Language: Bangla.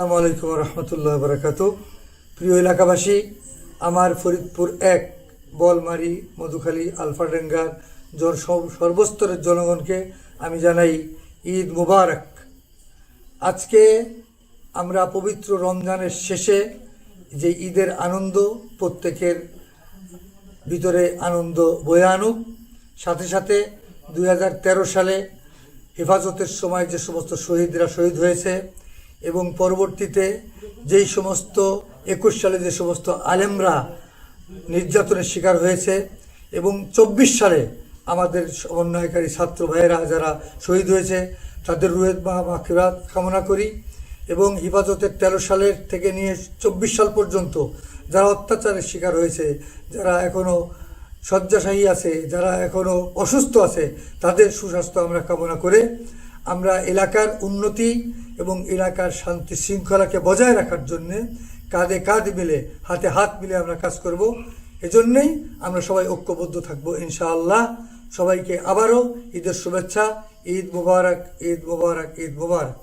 আসসালামু আলাইকুম রহমতুল্লাহ বারাকাতু। প্রিয় এলাকাবাসী, আমার ফরিদপুর এক বলমারি মধুখালী আলফাডেঙ্গার জন সর্বস্তরের জনগণকে আমি জানাই ঈদ মুবারক। আজকে আমরা পবিত্র রমজানের শেষে যে ঈদের আনন্দ, প্রত্যেকের ভিতরে আনন্দ বয়ে আনুক, সাথে সাথে দু হাজার তেরো সালে হেফাজতের সময় যে সমস্ত শহীদরা শহীদ হয়েছে এবং পরবর্তীতে যেই সমস্ত একুশ সালে যে সমস্ত আলেমরা নির্যাতনের শিকার হয়েছে এবং চব্বিশ সালে আমাদের সমন্বয়কারী ছাত্র ভাইয়েরা যারা শহীদ হয়েছে, তাদের বা মাখিরাত কামনা করি এবং হেফাজতের তেরো সালের থেকে নিয়ে চব্বিশ সাল পর্যন্ত যারা অত্যাচারের শিকার হয়েছে, যারা এখনও শয্যাশায়ী আছে, যারা এখনও অসুস্থ আছে, তাদের সুস্বাস্থ্য আমরা কামনা করে আমরা এলাকার উন্নতি এবং এলাকার শান্তি শৃঙ্খলাকে বজায় রাখার জন্যে কাঁধে কাঁধ মিলে, হাতে হাত মিলে আমরা কাজ করব। এজন্যই আমরা সবাই ঐক্যবদ্ধ থাকব, ইনশাআল্লাহ। সবাইকে আবারও ঈদের শুভেচ্ছা, ঈদ মুবারক ঈদ মুবারক ঈদ মুবারক।